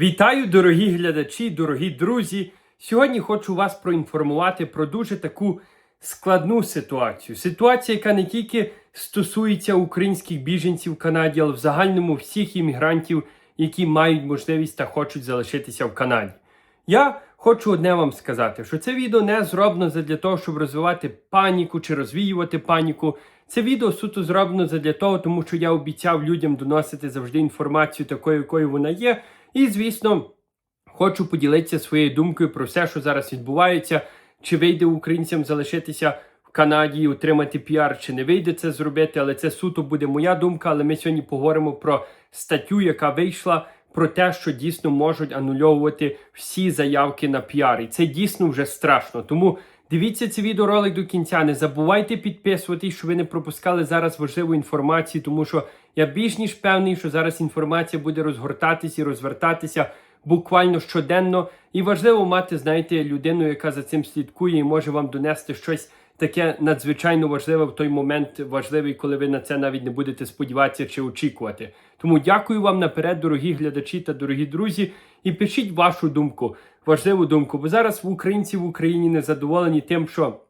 Вітаю, дорогі глядачі, дорогі друзі. Сьогодні хочу вас проінформувати про дуже таку складну ситуацію. Ситуація, яка не тільки стосується українських біженців в Канаді, але в загальному всіх іммігрантів, які мають можливість та хочуть залишитися в Канаді. Я хочу одне вам сказати, що це відео не зроблено для того, щоб розвивати паніку чи розвіювати паніку. Це відео суто зроблено для того, тому що я обіцяв людям доносити завжди інформацію такою, якою вона є. І, звісно, хочу поділитися своєю думкою про все, що зараз відбувається. Чи вийде українцям залишитися в Канаді отримати піар, чи не вийде це зробити, але це суто буде моя думка. Але ми сьогодні поговоримо про статтю, яка вийшла, про те, що дійсно можуть анульовувати всі заявки на піар. І це дійсно вже страшно. Тому дивіться цей відеоролик до кінця. Не забувайте підписуватись, щоб ви не пропускали зараз важливу інформацію, тому що я більш ніж певний, що зараз інформація буде розгортатися і розвертатися буквально щоденно. І важливо мати, знаєте, людину, яка за цим слідкує і може вам донести щось таке надзвичайно важливе в той момент, важливий, коли ви на це навіть не будете сподіватися чи очікувати. Тому дякую вам наперед, дорогі глядачі та дорогі друзі. І пишіть вашу думку, важливу думку. Бо зараз українці в Україні не задоволені тим, що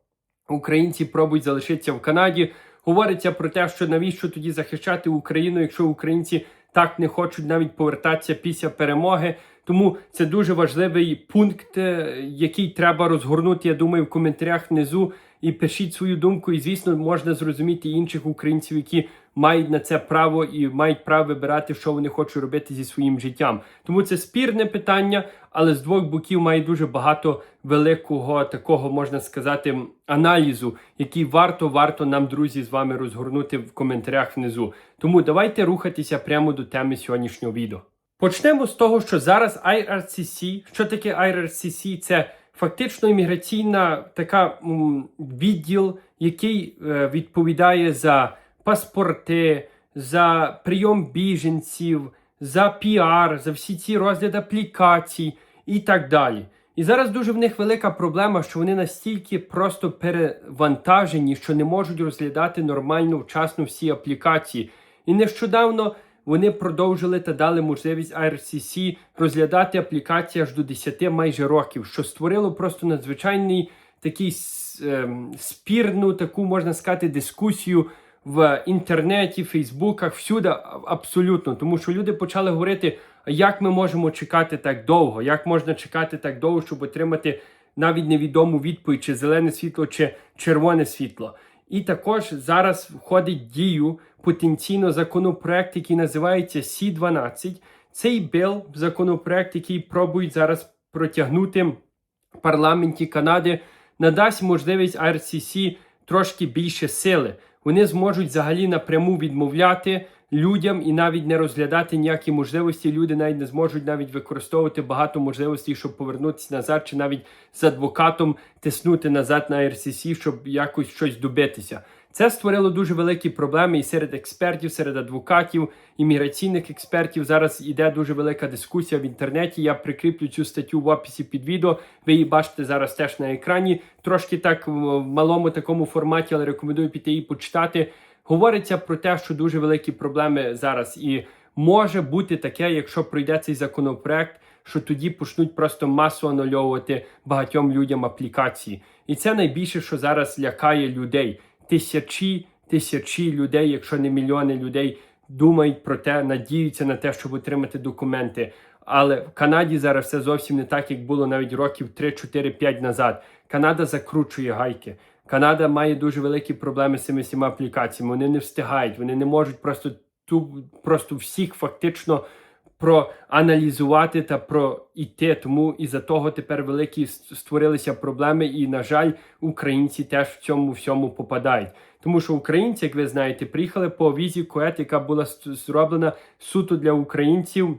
українці пробують залишитися в Канаді. Говориться про те, що навіщо тоді захищати Україну, якщо українці так не хочуть навіть повертатися після перемоги. Тому це дуже важливий пункт, е, який треба розгорнути. Я думаю, в коментарях внизу. І пишіть свою думку, і звісно, можна зрозуміти інших українців, які мають на це право і мають право вибирати, що вони хочуть робити зі своїм життям. Тому це спірне питання, але з двох боків має дуже багато великого такого можна сказати аналізу, який варто варто нам, друзі, з вами розгорнути в коментарях внизу. Тому давайте рухатися прямо до теми сьогоднішнього відео. Почнемо з того, що зараз IRCC, що таке IRCC? Це фактично імміграційна така відділ, який е, відповідає за паспорти, за прийом біженців, за піар, за всі ці розгляд аплікацій і так далі. І зараз дуже в них велика проблема, що вони настільки просто перевантажені, що не можуть розглядати нормально вчасно всі аплікації. І нещодавно вони продовжили та дали можливість IRCC розглядати аплікації аж до 10 майже років, що створило просто надзвичайний такий ем, спірну, таку можна сказати, дискусію в інтернеті, Фейсбуках, всюди абсолютно. Тому що люди почали говорити, як ми можемо чекати так довго, як можна чекати так довго, щоб отримати навіть невідому відповідь, чи зелене світло, чи червоне світло. І також зараз входить дію потенційно законопроект, який називається Сі 12 Цей бил, законопроект, який пробують зараз протягнути в парламенті Канади, надасть можливість RCC трошки більше сили. Вони зможуть взагалі напряму відмовляти людям і навіть не розглядати ніякі можливості. Люди навіть не зможуть навіть використовувати багато можливостей, щоб повернутися назад, чи навіть з адвокатом тиснути назад на RCC, щоб якось щось добитися. Це створило дуже великі проблеми і серед експертів, серед адвокатів, імміграційних експертів. Зараз іде дуже велика дискусія в інтернеті. Я прикріплю цю статтю в описі під відео. Ви її бачите зараз теж на екрані. Трошки так в малому такому форматі, але рекомендую піти її почитати. Говориться про те, що дуже великі проблеми зараз, і може бути таке, якщо пройде цей законопроект, що тоді почнуть просто масово анульовувати багатьом людям аплікації. І це найбільше, що зараз лякає людей. Тисячі тисячі людей, якщо не мільйони людей, думають про те, надіються на те, щоб отримати документи. Але в Канаді зараз все зовсім не так, як було навіть років 3-4-5 назад. Канада закручує гайки. Канада має дуже великі проблеми з цими всіма аплікаціями. Вони не встигають, вони не можуть просто ту просто всіх фактично проаналізувати та пройти. Тому і за того тепер великі створилися проблеми, і, на жаль, українці теж в цьому всьому попадають. Тому що українці, як ви знаєте, приїхали по візі КОЕТ, яка була зроблена суто для українців.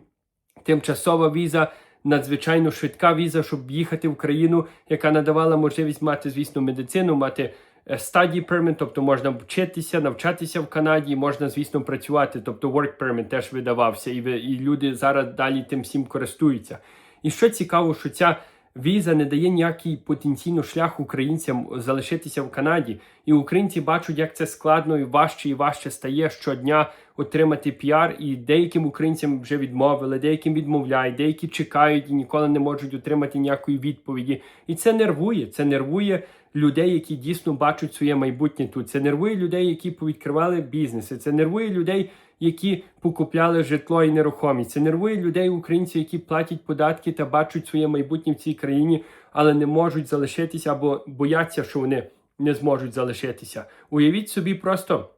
Тимчасова віза. Надзвичайно швидка віза, щоб їхати в країну, яка надавала можливість мати, звісно, медицину, мати study permit, тобто можна вчитися, навчатися в Канаді, можна, звісно, працювати. Тобто work permit теж видавався, і і люди зараз далі тим всім користуються. І що цікаво, що ця віза не дає ніякий потенційно шлях українцям залишитися в Канаді. І українці бачать, як це складно і важче і важче стає щодня отримати піар, і деяким українцям вже відмовили, деяким відмовляють, деякі чекають і ніколи не можуть отримати ніякої відповіді. І це нервує. Це нервує людей, які дійсно бачать своє майбутнє тут. Це нервує людей, які повідкривали бізнеси. Це нервує людей, які покупляли житло і нерухомість. Це нервує людей, українців, які платять податки та бачать своє майбутнє в цій країні, але не можуть залишитися або бояться, що вони не зможуть залишитися. Уявіть собі просто,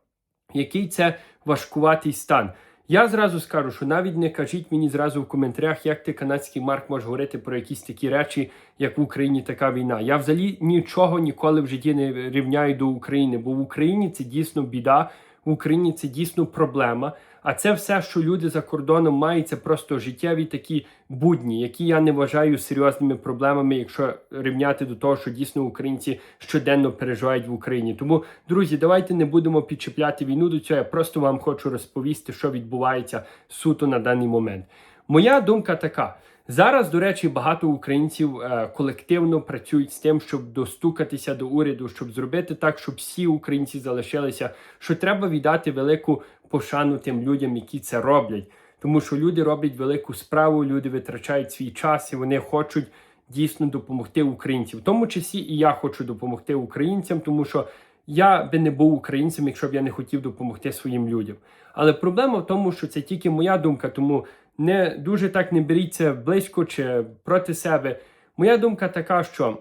який це важкуватий стан. Я зразу скажу, що навіть не кажіть мені зразу в коментарях, як ти канадський марк можеш говорити про якісь такі речі, як в Україні така війна. Я взагалі нічого ніколи в житті не рівняю до України, бо в Україні це дійсно біда, в Україні це дійсно проблема. А це все, що люди за кордоном мають, це просто життєві такі будні, які я не вважаю серйозними проблемами, якщо рівняти до того, що дійсно українці щоденно переживають в Україні. Тому, друзі, давайте не будемо підчіпляти війну до цього. Я просто вам хочу розповісти, що відбувається суто на даний момент. Моя думка така. Зараз, до речі, багато українців е, колективно працюють з тим, щоб достукатися до уряду, щоб зробити так, щоб всі українці залишилися. Що треба віддати велику пошану тим людям, які це роблять. Тому що люди роблять велику справу, люди витрачають свій час і вони хочуть дійсно допомогти українцям. В тому числі і я хочу допомогти українцям, тому що я би не був українцем, якщо б я не хотів допомогти своїм людям. Але проблема в тому, що це тільки моя думка, тому не дуже так не беріть це близько чи проти себе. Моя думка така, що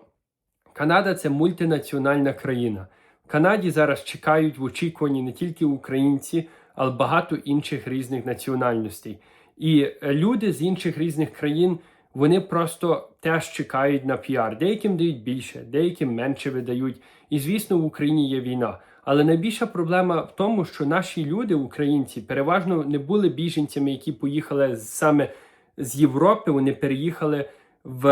Канада це мультинаціональна країна. В Канаді зараз чекають в очікуванні не тільки українці, але багато інших різних національностей. І е, люди з інших різних країн вони просто теж чекають на піар. Деяким дають більше, деяким менше видають. І звісно, в Україні є війна. Але найбільша проблема в тому, що наші люди, українці, переважно не були біженцями, які поїхали саме з Європи. Вони переїхали в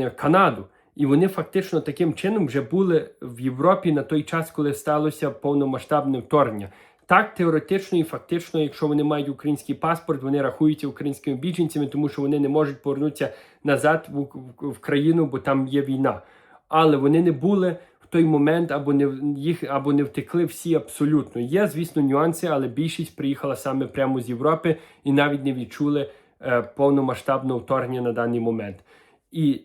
е, Канаду. І вони фактично таким чином вже були в Європі на той час, коли сталося повномасштабне вторгнення. Так, теоретично і фактично, якщо вони мають український паспорт, вони рахуються українськими біженцями, тому що вони не можуть повернутися назад в, в, в країну, бо там є війна. Але вони не були той момент або не їх або не втекли всі абсолютно. Є, звісно, нюанси, але більшість приїхала саме прямо з Європи і навіть не відчули е, повномасштабного вторгнення на даний момент. І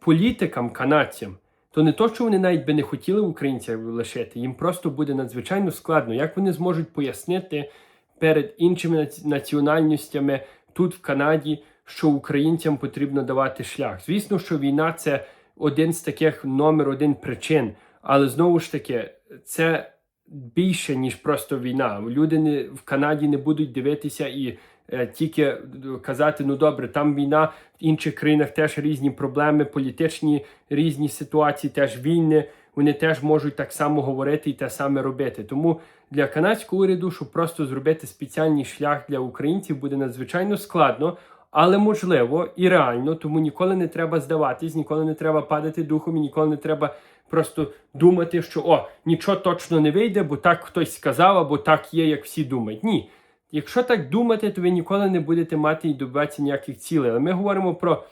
політикам, канадцям, то не то, що вони навіть би не хотіли українців лишити, їм просто буде надзвичайно складно. Як вони зможуть пояснити перед іншими національностями тут, в Канаді, що українцям потрібно давати шлях? Звісно, що війна це один з таких номер один причин, але знову ж таки, це більше, ніж просто війна. Люди не, в Канаді не будуть дивитися і е, тільки казати: ну добре, там війна, в інших країнах теж різні проблеми, політичні різні ситуації, теж війни. Вони теж можуть так само говорити і те саме робити. Тому для канадського уряду, щоб просто зробити спеціальний шлях для українців, буде надзвичайно складно, але можливо і реально. Тому ніколи не треба здаватись, ніколи не треба падати духом і ніколи не треба просто думати, що о, нічого точно не вийде, бо так хтось сказав, або так є, як всі думають. Ні. Якщо так думати, то ви ніколи не будете мати і добиватися ніяких цілей. Але ми говоримо про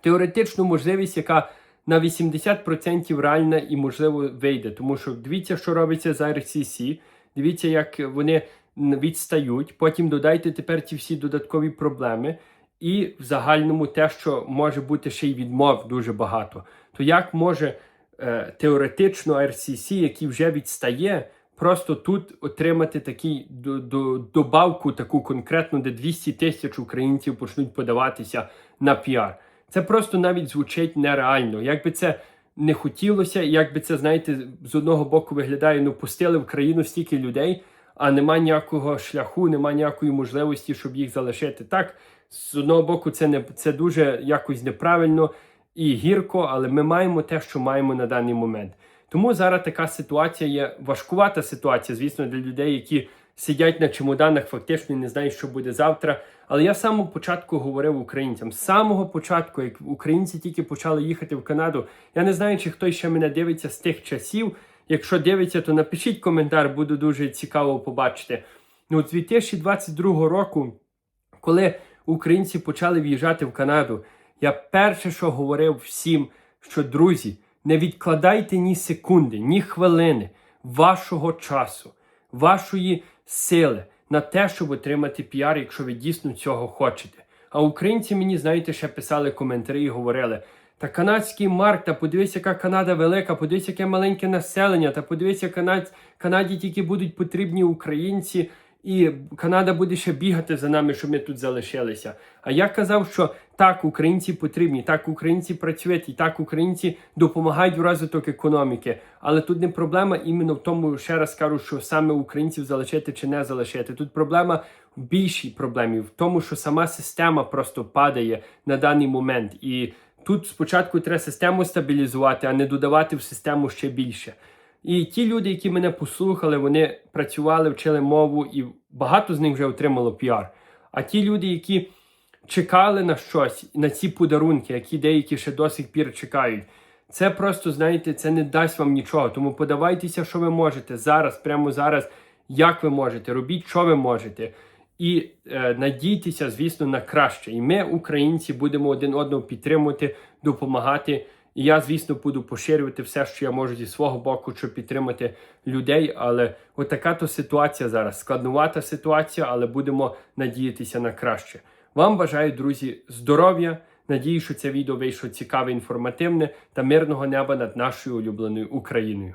теоретичну можливість, яка на 80% реальна і можливо вийде. Тому що дивіться, що робиться з RCC, дивіться, як вони відстають. Потім додайте тепер ці всі додаткові проблеми. І в загальному те, що може бути ще й відмов дуже багато. То як може е, теоретично RCC, який вже відстає, просто тут отримати такий до, до, добавку, таку конкретну, де 200 тисяч українців почнуть подаватися на піар. Це просто навіть звучить нереально. Якби це не хотілося, якби це, знаєте, з одного боку виглядає, ну пустили в країну стільки людей, а нема ніякого шляху, нема ніякої можливості, щоб їх залишити. Так, з одного боку, це не це дуже якось неправильно і гірко, але ми маємо те, що маємо на даний момент. Тому зараз така ситуація є важкувата ситуація, звісно, для людей, які сидять на чемоданах, фактично не знають, що буде завтра. Але я з самого початку говорив українцям. З самого початку, як українці тільки почали їхати в Канаду, я не знаю, чи хтось ще мене дивиться з тих часів. Якщо дивиться, то напишіть коментар, буду дуже цікаво побачити. Ну, з 2022 року, коли українці почали в'їжджати в Канаду, я перше, що говорив всім, що друзі, не відкладайте ні секунди, ні хвилини вашого часу, вашої сили на те, щоб отримати піар, якщо ви дійсно цього хочете. А українці мені, знаєте, ще писали коментарі і говорили: та канадський марк, та подивись, яка Канада велика, подивись, яке маленьке населення, та подивись, Канад... Канаді тільки будуть потрібні українці, і Канада буде ще бігати за нами, щоб ми тут залишилися. А я казав, що так, українці потрібні, так, українці працюють, і так українці допомагають в розвиток економіки. Але тут не проблема іменно в тому, ще раз кажу, що саме українців залишити чи не залишити. Тут проблема в більшій проблемі, в тому, що сама система просто падає на даний момент. І тут спочатку треба систему стабілізувати, а не додавати в систему ще більше. І ті люди, які мене послухали, вони працювали, вчили мову, і багато з них вже отримало піар. А ті люди, які чекали на щось, на ці подарунки, які деякі ще до сих пір чекають, це просто, знаєте, це не дасть вам нічого. Тому подавайтеся, що ви можете зараз, прямо зараз, як ви можете, робіть, що ви можете. І е, надійтеся, звісно, на краще. І ми, українці, будемо один одного підтримувати, допомагати. І я, звісно, буду поширювати все, що я можу зі свого боку, щоб підтримати людей. Але отака то ситуація зараз. Складнувата ситуація, але будемо надіятися на краще. Вам бажаю, друзі, здоров'я. Надію, що це відео вийшло цікаве, інформативне та мирного неба над нашою улюбленою Україною.